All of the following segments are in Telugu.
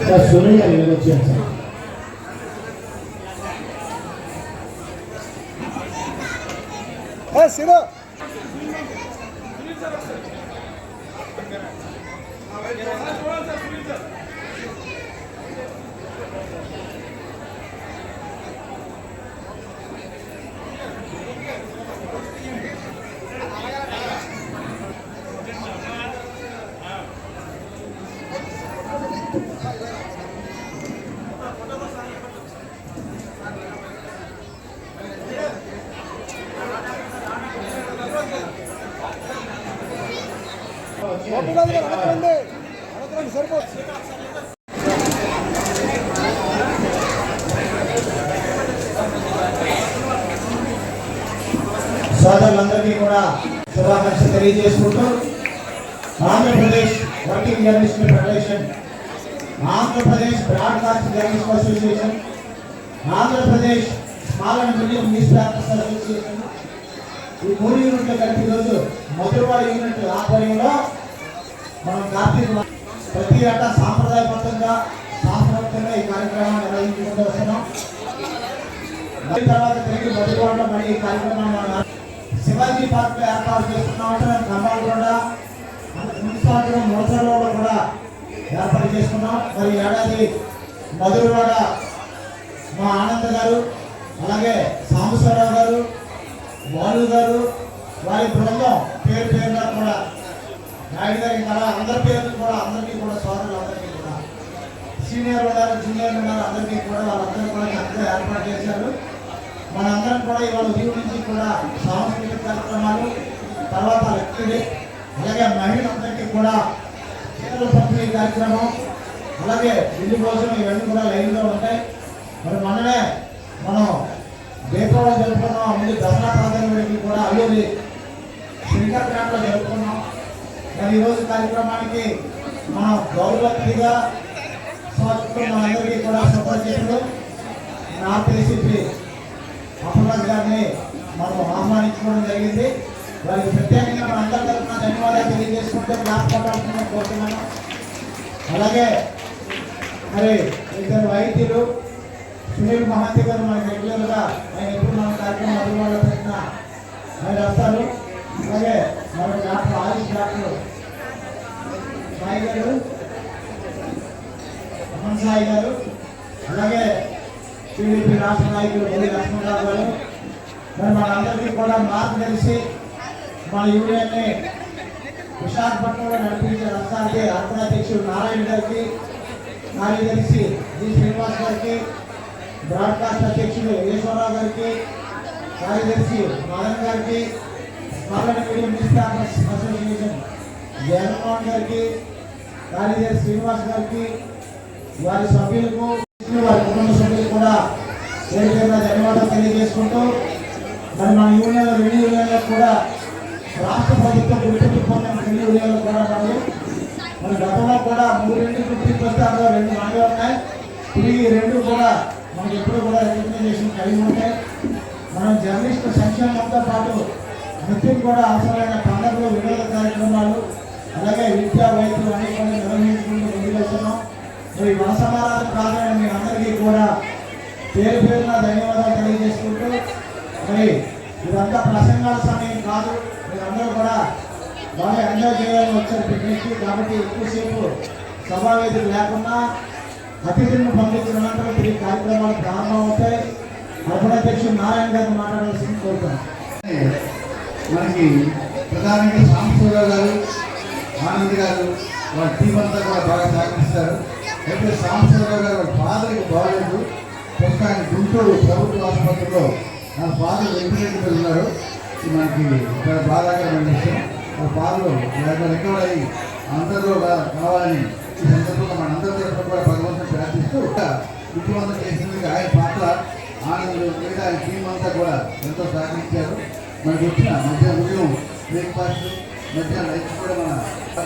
సార్ సునీల్ గారు ఇక్కడికి వచ్చారు సార్ సోదరులందరికీ కూడా శుభాకాంక్షలు తెలియజేసుకుంటూ Andhra Pradesh working journalist federation Andhra Pradesh broadcast journalist association Andhra Pradesh small and medium newspapers association. ఈ మూడు యూనిట్లు కలిపి ఈరోజు మధురవాడ యూనిట్ ఆధ్వర్యంలో మనం కార్తీక ప్రతి ఏట సాంప్రదాయబద్ధంగా శాస్త్రబద్ధంగా ఈ కార్యక్రమాన్ని నిర్వహించుకుంటూ వస్తున్నాం. మళ్ళీ తర్వాత తిరిగి బతికోవడం మళ్ళీ ఈ కార్యక్రమాన్ని శివాజీ పార్క్ ఏర్పాటు చేసుకున్నామంటే మేము కూడా మున్సిపాలిటీలో మోసలో కూడా ఏర్పాటు చేసుకున్నాం. మరి ఏడాది మధురవాడ మా ఆనంద్ గారు అలాగే సాంబశ్వరరావు గారు బాలు గారు వారి బృందం నాయుడు మన అందరి పేర్లు కూడా అందరికీ కూడా సోదరులు అందరికీ కూడా. సీనియర్ ఉన్నారు జూనియర్ ఉన్నారు అందరికీ కూడా వాళ్ళందరూ కూడా చక్కగా ఏర్పాటు చేశారు. మనందరం కూడా ఇవాళ ఉదయం నుంచి కూడా సాంస్కృతిక కార్యక్రమాలు తర్వాత లక్ష్మీ అలాగే మహిళలందరికీ కూడా చీరల పంపిణీ కార్యక్రమం అలాగే ఇల్లు కోసం ఇవన్నీ కూడా లైన్లో ఉంటాయి. మరి మనమే మనం దీపావళి జరుపుకున్నాం ముందు దసరా ప్రాధాన్యతకి కూడా అల్లూరి శ్రీకాకుళంలో జరుపుకున్నాం. ఈరోజు కార్యక్రమానికి మనం గౌరవతిగా స్వాగతం మనందరికీ కూడా సపోర్ట్ సుపరిచితులు నా ఏసీపీ అప్పరాజ్ గారిని మనం ఆహ్వానించుకోవడం జరిగింది. వారికి ప్రత్యేకంగా మన అందరి తరఫున ధన్యవాదాలు తెలియజేసుకుంటూ జ్ఞాపకాలను కోరుతున్నాను. అలాగే మరి ఇద్దరు వైద్యులు సునీల్ మహాంతి గారు మనకి రెగ్యులర్గా ఆయన ఎప్పుడు మన కార్యక్రమం అందుబాటులో పెట్టిన ఆయన వస్తారు అలాగే మన డాక్టర్ ఆయుష్ డాక్టర్ సాయి గారు అమన్ సాయి గారు అలాగే టీడీపీ రాష్ట్ర నాయకులు మోదీ లక్ష్మణరావు గారు. మరి మనందరికీ కూడా మార్పు తెలిసి మన యూనియన్ని విశాఖపట్నంలో నడిపించే రాష్ట్రానికి అధ్యక్షుడు నారాయణ గారికి కార్యదర్శి జి శ్రీనివాస్ గారికి బ్రాడ్కాస్ట్ అధ్యక్షుడు ఈశ్వరరావు గారికి కార్యదర్శి మదన్ గారికి small medium news association Jaganmohan గారికి కాళీదేవి శ్రీనివాస్ గారికి వారి సభ్యులకు వారి కుటుంబ సభ్యులు కూడా పేరు పేరున ధన్యవాదాలు తెలియజేసుకుంటూ మరి మన యూనియన్ రెండు యూనియన్లకు కూడా రాష్ట్ర ప్రభుత్వం గుర్తింపు పొందిన రెండు యూనియన్లు కూడా ఉన్నాయి మన గతంలో కూడా మూడు రెండు గుర్తింపు వస్తే అందులో రెండు మనమే ఉన్నాయి. తిరిగి రెండు కూడా మనకి ఎప్పుడు కూడా రికగ్నైజేషన్ కలిగి ఉంటాయి. మనం జర్నలిస్ట్ సంక్షేమంతో పాటు నృత్యం కూడా అవసరమైన పండుగలు వినోద కార్యక్రమాలు అలాగే విద్యా వైద్యులు అనేక కూడా నిర్వహించుకుంటూ ముందుకు వస్తున్నాం మరి మనసమానాల ప్రాధాన్యం మీ అందరికీ కూడా పేరు పేరున ధన్యవాదాలు తెలియజేసుకుంటూ మరి ఇదంతా ప్రసంగాల సమయం కాదు. మీరందరూ కూడా బాగా ఎంజాయ్ చేయాలని వచ్చారు పిక్నిక్కి కాబట్టి ఎక్కువసేపు సభావేదిక లేకుండా అతిథులను పంపించిన ఈ కార్యక్రమాలు ప్రారంభం అవుతాయి. అధ్యక్షుడు నారాయణ గారు మాట్లాడాల్సింది కోరుతాను మనకి ప్రధానంగా సాంబశివరావు గారు ఆనంద్ గారు వాళ్ళ టీం అంతా కూడా బాగా సహకరిస్తారు. అయితే సాంబశివరావు గారు వాళ్ళ ఫాదర్కి బాగాలేదు. ప్రస్తుతం ఆయన గుంటూరు ప్రభుత్వ ఆసుపత్రిలో నా ఫాదర్ వెంటిలేటర్ ఉన్నారు. మనకి ఇక్కడ బాధాకరమైన విషయం. వాళ్ళ ఫాదర్ రికవర్ అయ్యి అందరిలో కావాలని ఈ సందర్భంగా మన అందరి తరఫున కూడా భగవంతుని ప్రార్థిస్తూ విజయవంతం చేసినందుకు ఆయన పాత్ర ఆనంద్ మిగతా ఆయన టీం అంతా కూడా ఎంతో సహకరించారు. మనకి వచ్చిన మధ్య ఉదయం బ్రేక్ఫాస్ట్ మధ్యాహ్నం లంచ్ కూడా మన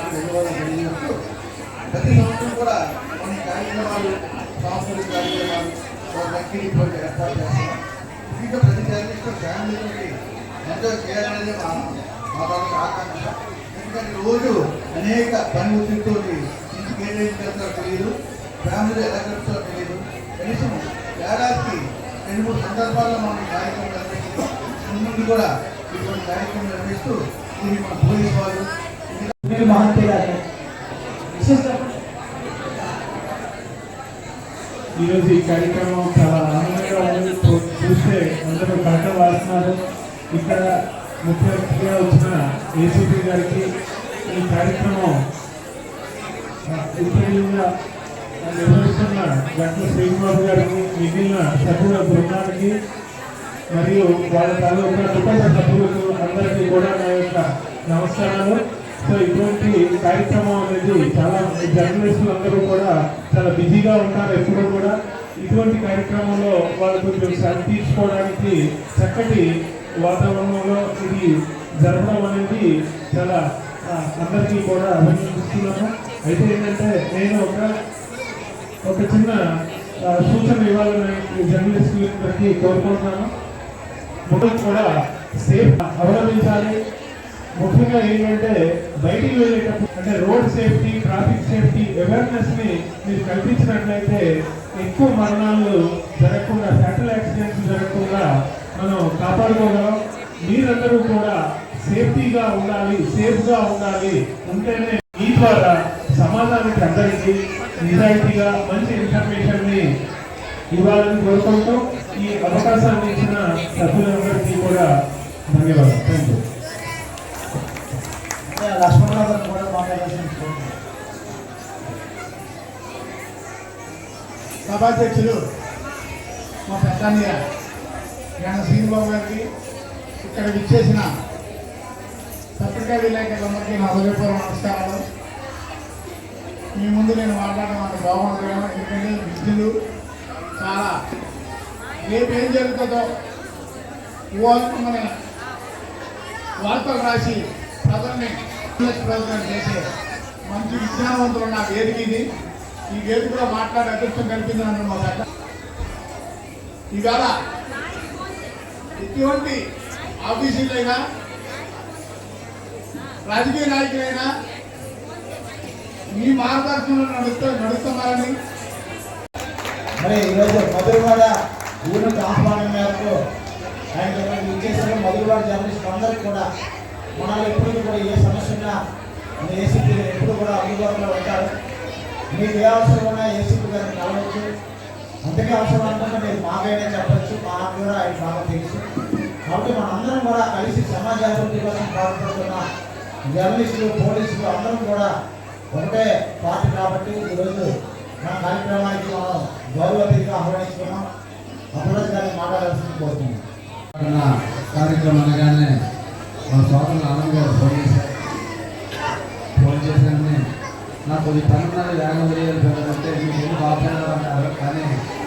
ధన్యవాదాలు తెలియజేస్తూ ప్రతి సంవత్సరం కూడా కొన్ని కార్యక్రమాలు సాంస్కృతిక కార్యక్రమాలు లక్కీ పోటీ ఏర్పాటు చేస్తాం. ఇంకా ప్రతి కార్యక్రమం ఫ్యామిలీకి ఎంజాయ్ చేయాలనేది మా మా వాళ్ళకి ఆకాంక్ష. ఎందుకంటే రోజు అనేక పని ఒత్తిడితో ఇంటికి ఏం చేస్తారో తెలియదు. ఫ్యామిలీ ఎలా గడుపుతారో తెలియదు. కనీసం ఏడాదికి రెండు మూడు సందర్భాల్లో మనం కార్యక్రమం నిర్వహిస్తాం ముందు కూడా ఇటువంటి కార్యక్రమం నిర్వహిస్తూ పోలీస్ వాళ్ళు ఈరోజు ఈ కార్యక్రమం చాలా ఆనందంగా ఉంది. చూస్తే అందరూ కట్ట వాడుతున్నారు ఇక్కడ ముఖ్య అతిథిగా వచ్చిన ఏసీపీ గారికి ఈ కార్యక్రమం ఆ, నిర్వహిస్తున్న గంటల శ్రీనివాస్ గారికి మిగిలిన సభ్యుల బృందానికి మరియు వాళ్ళ తాలూకా కుటుంబ సభ్యులకు అందరికీ కూడా నా యొక్క నమస్కారాలు. సో ఇటువంటి కార్యక్రమం అనేది చాలా జర్నలిస్టులు అందరూ కూడా చాలా బిజీగా ఉంటారు ఎప్పుడూ కూడా. ఇటువంటి కార్యక్రమంలో వాళ్ళు కొంచెం శ్రద్ధ తీర్చుకోవడానికి చక్కటి వాతావరణంలో ఇది జరగడం అనేది చాలా అందరికీ కూడా అభినందిస్తున్నాము అయితే ఏంటంటే నేను ఒక ఒక చిన్న సూచన ఇవ్వాలని జర్నలిస్టులకి కోరుకుంటున్నాను. ఫోటోలు కూడా సేఫ్ అవలంబించాలి. ముఖ్యంగా ఏంటంటే బయటికి వెళ్ళేటప్పుడు అంటే రోడ్ సేఫ్టీ ట్రాఫిక్ సేఫ్టీ అవేర్నెస్ని మీరు కల్పించినట్లయితే ఎక్కువ మరణాలు జరగకుండా ఫ్యాటల్ యాక్సిడెంట్స్ జరగకుండా మనం కాపాడుకోగలం. మీరందరూ కూడా సేఫ్టీగా ఉండాలి సేఫ్గా ఉండాలి ఉంటేనే ఈ ద్వారా సమాజానికి అందరికీ నిజాయితీగా మంచి ఇన్ఫర్మేషన్ని ఇవ్వాలని కోరుకుంటూ ఈ అవకాశాన్ని ఇచ్చిన సభ్యులందరికీ కూడా ధన్యవాదాలు. థ్యాంక్ యూ లక్ష్మణరావు కూడా సభాధ్యక్షులు మా పెద్దన్నయ్య యాన శ్రీనిబాబు గారికి ఇక్కడ విచ్చేసిన పత్రికా విలేకరులందరికీ నా హృదయపూర్వ నమస్కారాలు. మీ ముందు నేను మాట్లాడడం అంత బాగుంది కదా ఎందుకంటే విద్యులు చాలా. రేపు ఏం జరుగుతుందో ఊహాత్మకమైన వార్తలు రాసి ప్రజల్ని ప్రజలను చేసే మంచి విజ్ఞానవంతులు ఉన్న వేదిక ఇది. ఈ వేదికలో మాట్లాడే అదృష్టం కల్పించినందుకు మా పెద్ద ఇవాళ ఎటువంటి ఆఫీసులైనా రాజకీయ నాయకులైనా మీ మార్గదర్శనంలో నడుస్తూ నడుస్తున్నారని మరి ఈరోజు మధురవాడ యూనిట్ ఆహ్వానం మేరకు ఆయన ఇచ్చేసిన మధురవాడ జర్నలిస్ట్ అందరికీ కూడా మనలో ఎప్పుడు కూడా ఏ సమస్య ఉన్నా మన ఏసీపీ ఎప్పుడు కూడా అందుబాటులో ఉంటారు. మీకు ఏ అవసరం ఉన్నా ఏసీపీ గారిని కలవచ్చు. అంతకే అవసరం అనుకుంటే మీరు మాకైనా చెప్పచ్చు. మాకు కూడా ఆయన బాగా తెలుసు. కాబట్టి మనందరం కూడా కలిసి సమాజ అభివృద్ధి కోసం పాల్పడుతున్న జర్నలిస్టులు పోలీసులు అందరం కూడా ఒకటే పార్టీ కాబట్టి ఈరోజు మన కార్యక్రమానికి మనం గౌరవ అతిథిగా ఆహ్వానించుకున్నాం అప్రోజ్ గారిని మాట్లాడాల్సింది కోరుతున్నాం కార్యక్రమం అనగానే మా సోదరులు ఆనంద్ గారు ఫోన్ చేశారు. ఫోన్ చేశాను నాకు కొద్ది పనున్నది వేగం వేయాలి తెలియాలంటే మీకు ఎందుకు ఆపేయాలి అన్నారు కానీ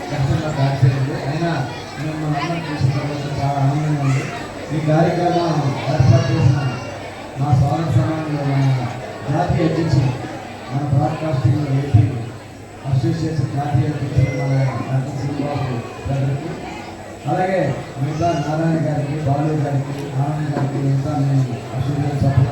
ఖచ్చితంగా బ్యాక్ చేయండి. అయినా మిమ్మల్ని అందరం చూసిన తర్వాత చాలా ఆనందంగా ఉంది. ఈ కార్యక్రమం ఏర్పాటు చేసిన మా స్వాగత సమానంలో మన జాతీయ అధ్యక్షులు మన బ్రాడ్కాస్టింగ్ అసోసియేషన్ జాతీయ అధ్యక్షులు శ్రీనివాసు గారికి అలాగే మిగతా నారాయణ గారికి బాలు గారికి నారాయణ గారికి మిగతా నేను అసోసియేషన్